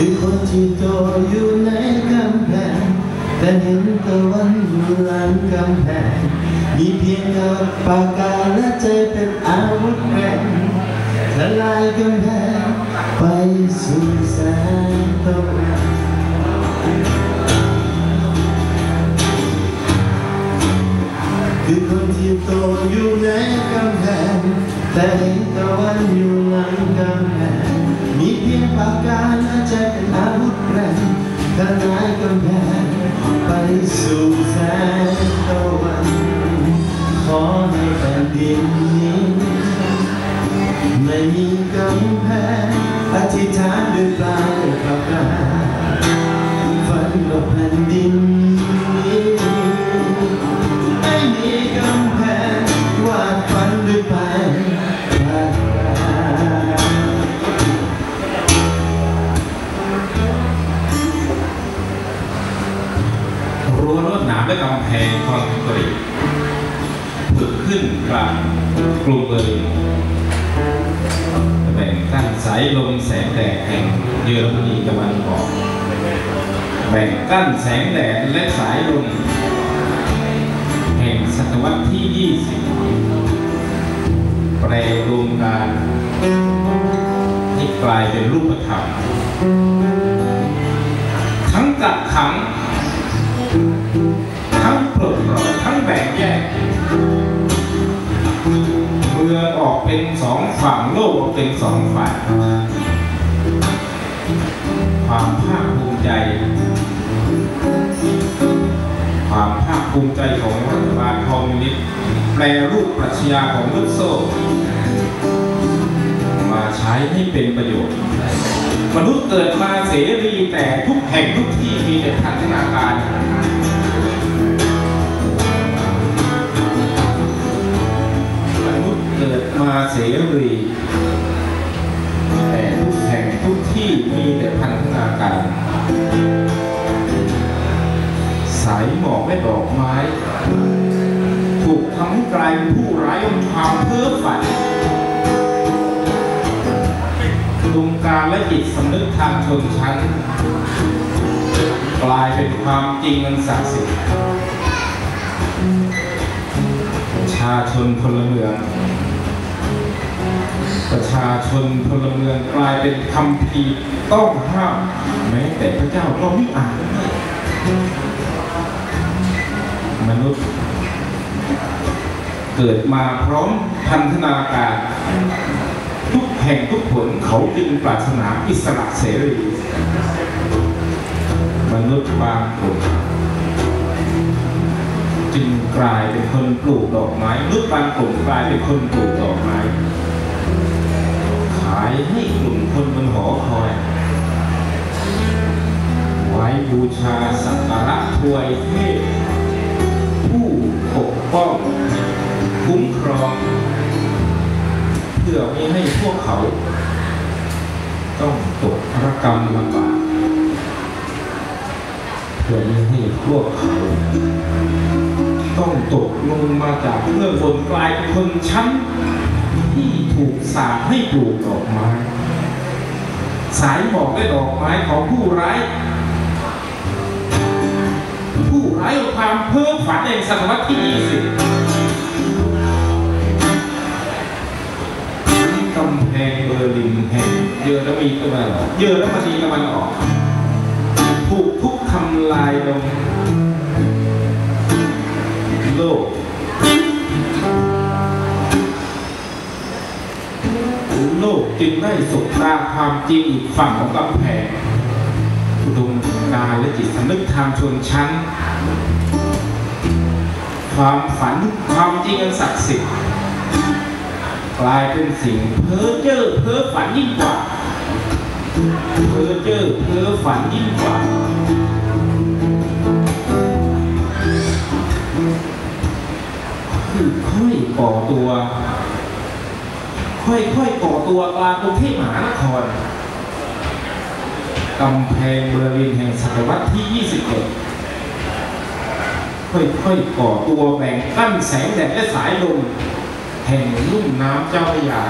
คือคนที่โตอยู่ในกำแพงแต่เห็นตะวันอยู่หลังกำแพงมีเพียงกับปากกาและใจเป็นอาวุธแรงทลายกำแพงไปสู่แสงตะวันคือคนที่โตอยู่ในกำแพงแต่เห็น ทลายกำแผึกขึ้นกลางกรุงเบอร์ลินแบ่งกั้นสายลมแสงแดดแห่งเยอรมนีตะวันออก แบ่งกั้นแสงแดดและสายลมแห่งศตวรรษที่ 20 แปลรวมการให้กลายเป็นรูปธรรม ทั้งกักขัง ทั้งปลดปล่อยทั้งแบ่งแยก เป็นสองฝั่งโลกออกเป็นสองฝ่ายความภาคภูมิใจ ความภาคภูมิใจของรัฐบาลคอมมิวนิสต์แปลรูปปรัชญาของลุกโซมาใช้ให้เป็นประโยชน์ มนุษย์เกิดมาเสรีแต่ทุกแห่งทุกที่มีแต่พันธนาการ มาเสรีแต่ทุกแห่งทุกที่มีแต่พันธนาการ สายหมอกและดอกไม้ ถูกทำให้กลายเป็นผู้ไร้ความเพ้อฝันอุดมการและจิตสำนึกทางชนชั้น กลายเป็นความจริงอันศักดิ์สิทธิ์ประชาชนพลเมือง ประชาชนพลเมืองกลายเป็นคำพีต้องห้ามแม้แต่พระเจ้าก็ไม่อ่านมนุษย์ เกิดมาพร้อมพันธนาการ ทุกแห่งทุกผลเขาจึงปรารถนาอิสระเสรีมนุษย์บางกลุ่มจึงกลายเป็นคนปลูกดอกไม้มนุษย์บางกลุ่มกลายเป็นคนปลูกดอกไม้ายให้กลุ่มคนบนหอคอย ไว้บูชาสักการะถวยเทพผู้ปกป้องคุ้มครอง เพื่อไม่ให้พวกเขา ต้องตกรกรรมลำบากเพื่อไม่ให้พวกเขาต้องตกลงมาจากเรื่องบนกลายเป็นคนชั้น ที่ถูกสาปให้ปลูกดอกไม้ สายหมอกและดอกไม้ของผู้ร้าย ผู้ร้ายความเพ้อฝันแห่งศตวรรษที่ 20กำแพงเบอร์ลินแห่งเยอรมนีตะวันออกเยอรมนีตะวันออกถูกทุกทำลายลงโลก จึงได้สบตาความจริงอีกฝั่งของกำแพงอุดมการและจิตสำนึกทางชนชั้น ความฝันความจริงอันศักดิ์สิทธิ์กลายเป็นสิ่งเพ้อเจ้อเพ้อฝันยิ่งกว่าเพ้อเจ้อเพ้อฝันยิ่งกว่า ค่อยๆก่อตัวกลางกรุงเทพมหานครกำแพงเบอร์ลินแห่งศตวรรษที่ 21 ค่อยๆก่อตัวแบ่งกั้นแสงแดดและสายลมแห่งลุ่มน้ำเจ้าพระยา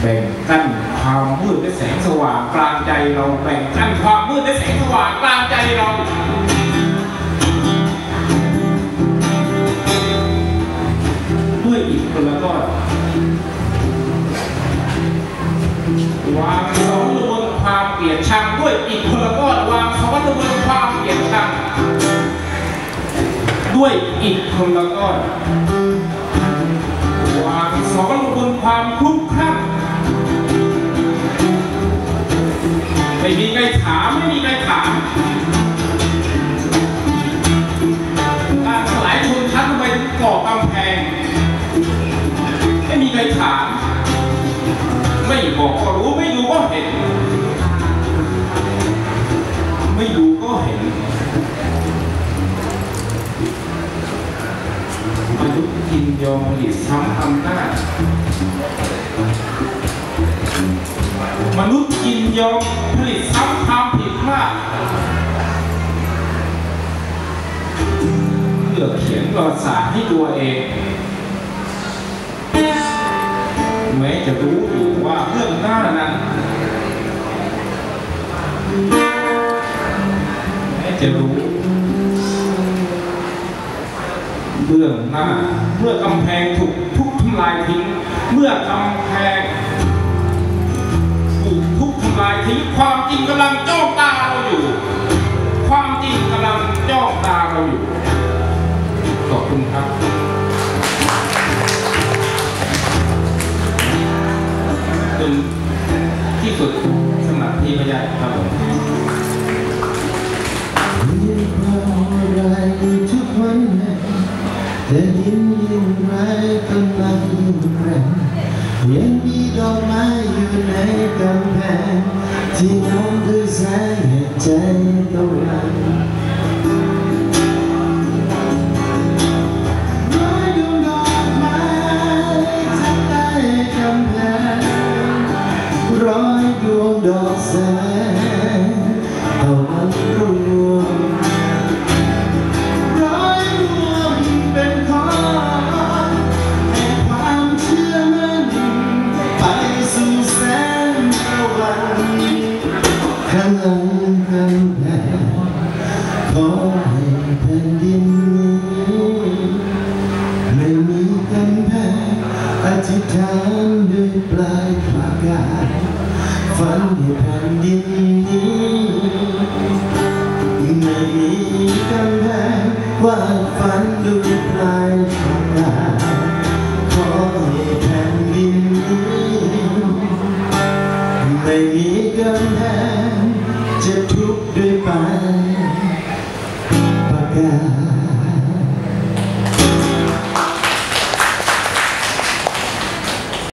แบ่งกั้นความมืดและแสงสว่างกลางใจเรา แบ่งกั้นความมืดและแสงสว่างกลางใจเรา คนละก้อนวางซ้อนลงบนความคลุกคลั่งไม่มีใครถามไม่มีใครถามการสลายชนชั้นทำไมก่อกำแพง ไม่มีใครถาม ไม่บอกก็รู้ไม่ดูก็เห็น ไม่ดูก็เห็น ย์ยินยอมผลิตซ้ำอำนาจมนุษย์ยินยอมผลิตซ้ำความผิดพลาดเพื่อเขียนประวัติศาสตร์ให้ตัวเอง แม้จะรู้อยู่ว่าเรื่องหน้านั้นแม้จะรู้ เบื้องหน้า เมื่อกำแพงถูกทุบทำลายทิ้ง เมื่อกำแพงถูกทุบทำลายทิ้งความจริง แ